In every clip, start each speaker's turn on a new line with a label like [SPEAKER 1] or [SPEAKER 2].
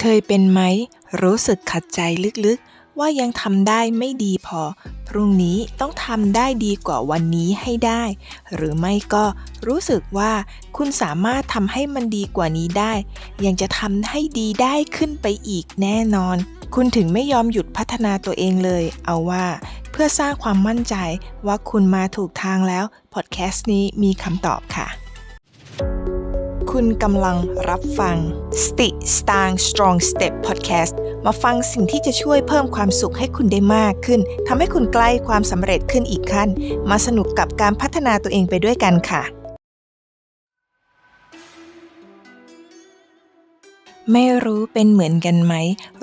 [SPEAKER 1] เคยเป็นไหม รู้สึกขัดใจลึกๆ ว่ายังทำได้ไม่ดีพอ พรุ่งนี้ต้องทำได้ดีกว่าวันนี้ให้ได้ หรือไม่ก็รู้สึกว่าคุณสามารถทำให้มันดีกว่านี้ได้ ยังจะทำให้ดีได้ขึ้นไปอีกแน่นอน คุณถึงไม่ยอมหยุดพัฒนาตัวเองเลย เอาว่า เพื่อสร้างความมั่นใจว่าคุณมาถูกทางแล้ว พอดแคสต์นี้มีคำตอบค่ะ คุณกำลังรับฟังสติ Stang Strong Step Podcast มาฟังสิ่งที่จะช่วยเพิ่มความสุขให้คุณได้มากขึ้นทำให้คุณใกล้ความสำเร็จขึ้นอีกขั้น มาสนุกกับการพัฒนาตัวเองไปด้วยกันค่ะ ไม่รู้เป็นเหมือนกันไหม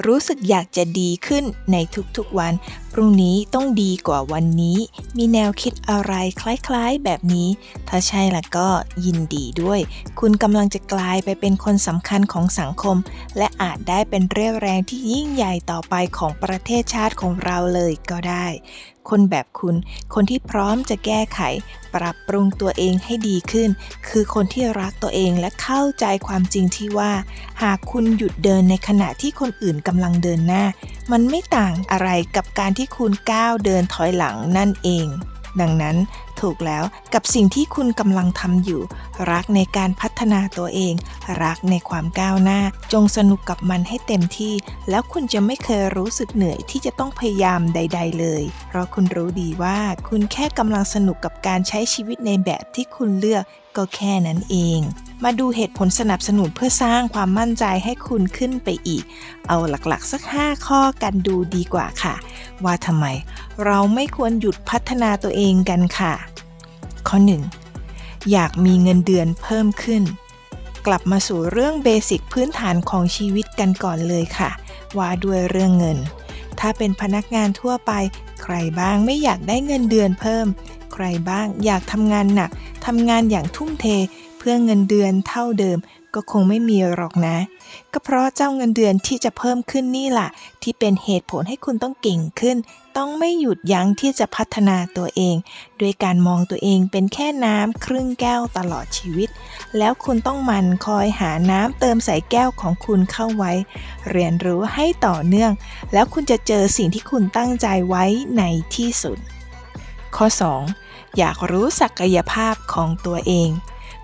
[SPEAKER 1] รู้สึกอยากจะดีขึ้นในทุกๆวัน พรุ่งนี้ต้องดีกว่าวันนี้ มีแนวคิดอะไรคล้ายๆแบบนี้ ถ้าใช่ละก็ยินดีด้วย คุณกำลังจะกลายไปเป็นคนสำคัญของสังคม และอาจได้เป็นเรี่ยวแรงที่ยิ่งใหญ่ต่อไปของประเทศชาติของเราเลยก็ได้ คนแบบคุณ คนที่พร้อมจะแก้ไข ปรับปรุงตัวเองให้ดีขึ้น คือคนที่รักตัวเองและเข้าใจความจริงที่ว่า หากคุณหยุดเดินในขณะที่คนอื่นกำลังเดินหน้า มันไม่ต่างอะไรกับการที่คุณก้าวเดินถอยหลังนั่นเอง ดังนั้นถูกแล้วกับสิ่งที่คุณกำลังทำอยู่ รักในการพัฒนาตัวเอง รักในความก้าวหน้า จงสนุกกับมันให้เต็มที่ แล้วคุณจะไม่เคยรู้สึกเหนื่อยที่จะต้องพยายามใด ๆ เลย เพราะคุณรู้ดีว่าคุณแค่กำลังสนุกกับการใช้ชีวิตในแบบที่คุณเลือกก็แค่นั้นเอง มาดูเหตุผลสนับสนุนเพื่อสร้างความมั่นใจให้คุณขึ้นไปอีก เอาหลักๆ สัก 5 ข้อกันดูดีกว่าค่ะ ว่าทำไม เราไม่ควรหยุดพัฒนาตัวเองกันค่ะ ข้อ 1. อยากมีเงินเดือนเพิ่มขึ้น กลับมาสู่เรื่องเบสิกพื้นฐานของชีวิตกันก่อนเลยค่ะ ว่าด้วยเรื่องเงิน ถ้าเป็นพนักงานทั่วไป ใครบ้างไม่อยากได้เงินเดือนเพิ่ม ใครบ้างอยากทำงานหนักทำงานอย่างทุ่มเท เพื่อเงินเดือนเท่าเดิมก็คงไม่มีหรอกนะ ก็เพราะเจ้าเงินเดือนที่จะเพิ่มขึ้นนี่แหละที่เป็นเหตุผลให้คุณต้องเก่งขึ้น ต้องไม่หยุดยั้งที่จะพัฒนาตัวเองด้วยการมองตัวเองเป็นแค่น้ำครึ่งแก้วตลอดชีวิต แล้วคุณต้องมันคอยหาน้ำเติมใส่แก้วของคุณเข้าไว้ เรียนรู้ให้ต่อเนื่อง แล้วคุณจะเจอสิ่งที่คุณตั้งใจไว้ในที่สุด ข้อ 2. อยากรู้ศักยภาพของตัวเอง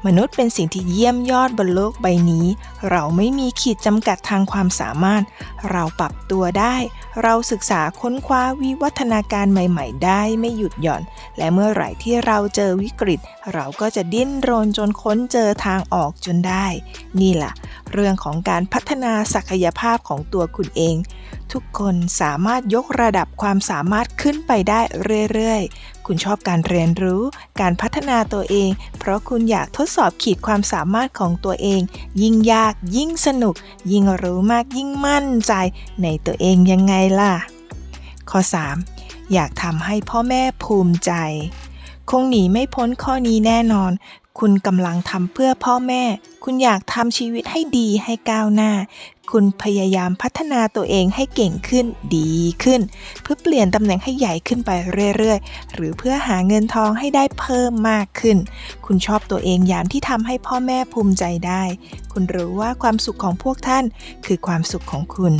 [SPEAKER 1] มนุษย์เป็นสิ่งที่เยี่ยมยอดบนโลกใบนี้ เราไม่มีขีดจำกัดทางความสามารถ เราปรับตัวได้ เราศึกษาค้นคว้าวิวัฒนาการใหม่ ๆ ได้ไม่หยุดหย่อน และเมื่อไหร่ที่เราเจอวิกฤต เราก็จะดิ้นรนจนค้นเจอทางออกจนได้ นี่แหละเรื่องของการพัฒนาศักยภาพของตัวคุณเอง ทุกคนสามารถยกระดับความสามารถขึ้นไปได้เรื่อยๆ คุณชอบการเรียนรู้ การพัฒนาตัวเอง เพราะคุณอยากทดสอบขีดความสามารถของตัวเอง ยิ่งยากยิ่งสนุก ยิ่งรู้มากยิ่งมั่นใจในตัวเองยังไงล่ะ ข้อ 3. อยากทำให้พ่อแม่ภูมิใจคงหนีไม่พ้นข้อนี้แน่นอน คุณกำลังทำเพื่อพ่อแม่ คุณอยากทำชีวิตให้ดีให้ก้าวหน้า คุณพยายามพัฒนาตัวเองให้เก่งขึ้นดีขึ้น เพื่อเปลี่ยนตำแหน่งให้ใหญ่ขึ้นไปเรื่อยๆ หรือเพื่อหาเงินทองให้ได้เพิ่มมากขึ้น คุณชอบตัวเองอย่างที่ทำให้พ่อแม่ภูมิใจได้ คุณรู้ว่าความสุขของพวกท่านคือความสุขของคุณ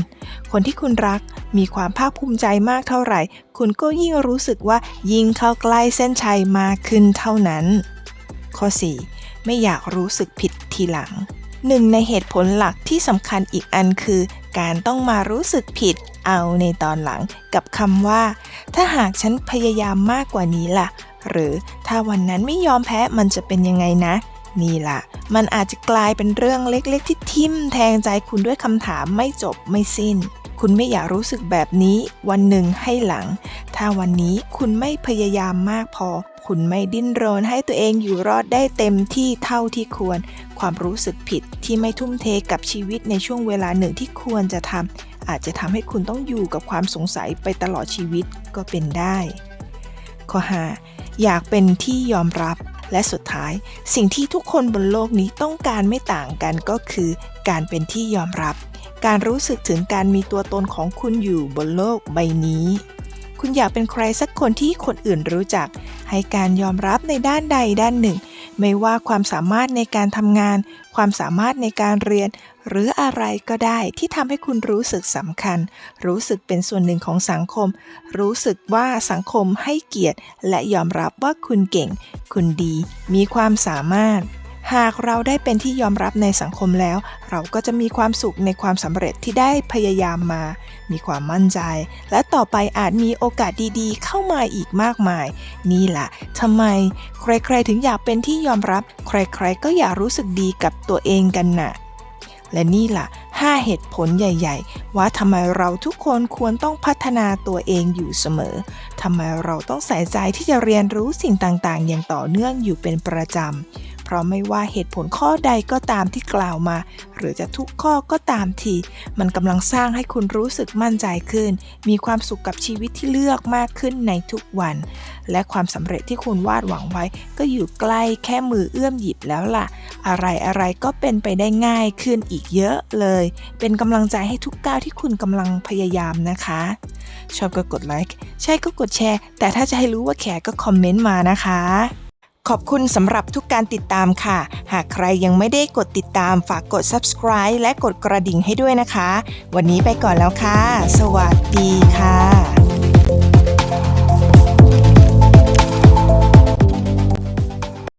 [SPEAKER 1] คนที่คุณรักมีความภาคภูมิใจมากเท่าไหร่ คุณก็ยิ่งรู้สึกว่ายิ่งเข้าใกล้เส้นชัยมากขึ้นเท่านั้น ข้อ 4. ไม่อยากรู้สึกผิดทีหลัง หนึ่งในเหตุผลหลักที่สำคัญอีกอันคือ การต้องมารู้สึกผิดเอาในตอนหลังกับคำว่า ถ้าหากฉันพยายามมากกว่านี้ล่ะ หรือถ้าวันนั้นไม่ยอมแพ้มันจะเป็นยังไงนะ นี่ล่ะ มันอาจจะกลายเป็นเรื่องเล็กๆ ที่ทิ่มแทงใจคุณด้วยคำถามไม่จบไม่สิ้น คุณไม่อยากรู้สึกแบบนี้ วันหนึ่งให้หลัง ถ้าวันนี้คุณไม่พยายามมากพอ คุณไม่ดิ้นรนให้ตัวเองอยู่รอดได้เต็มที่เท่าที่ควร ความรู้สึกผิดที่ไม่ทุ่มเทกับชีวิตในช่วงเวลาหนึ่งที่ควรจะทำอาจจะทำให้คุณต้องอยู่กับความสงสัยไปตลอดชีวิตก็เป็นได้ ข้อ 5. อยากเป็นที่ยอมรับและสุดท้าย สิ่งที่ทุกคนบนโลกนี้ต้องการไม่ต่างกันก็คือ การเป็นที่ยอมรับ การรู้สึกถึงการมีตัวตนของคุณอยู่บนโลกใบนี้ คุณอยากเป็นใครสักคนที่คนอื่นรู้จัก ให้การยอมรับในด้านใดด้านหนึ่ง ไม่ว่าความสามารถในการทำงาน ความสามารถในการเรียน หรืออะไรก็ได้ที่ทำให้คุณรู้สึกสำคัญ รู้สึกเป็นส่วนหนึ่งของสังคม รู้สึกว่าสังคมให้เกียรติ และยอมรับว่าคุณเก่ง คุณดี มีความสามารถ หากเราได้เป็นที่ยอมรับในสังคมแล้ว เราก็จะมีความสุขในความสำเร็จที่ได้พยายามมา มีความมั่นใจ และต่อไปอาจมีโอกาสดีๆ เข้ามาอีกมากมาย นี่แหละทำไม ใครๆถึงอยากเป็นที่ยอมรับ ใครๆก็อยากรู้สึกดีกับตัวเองกันน่ะ และนี่แหละ5เหตุผลใหญ่ ๆ ว่าทำไมเราทุกคนควรต้องพัฒนาตัวเองอยู่เสมอ ทำไมเราต้องใส่ใจที่จะเรียนรู้สิ่งต่างๆ อย่างต่อเนื่องอยู่เป็นประจำ เพราะไม่ว่าเหตุผลข้อใดก็ตามที่กล่าวมา หรือจะทุกข้อก็ตามที มันกำลังสร้างให้คุณรู้สึกมั่นใจขึ้น มีความสุขกับชีวิตที่เลือกมากขึ้นในทุกวัน และความสำเร็จที่คุณวาดหวังไว้ ก็อยู่ใกล้แค่มือเอื้อมหยิบแล้วล่ะ อะไรอะไรก็เป็นไปได้ง่ายขึ้นอีกเยอะเลย เป็นกำลังใจให้ทุกก้าวที่คุณกำลังพยายามนะคะ ชอบก็กดไลค์ ใช่ก็กดแชร์ แต่ถ้าจะให้รู้ว่าแขกก็คอมเมนต์มานะคะ ขอบคุณสำหรับทุกการติดตามค่ะ หากใครยังไม่ได้กดติดตามฝากกด subscribe และกดกระดิ่งให้ด้วยนะคะ วันนี้ไปก่อนแล้วค่ะ สวัสดีค่ะ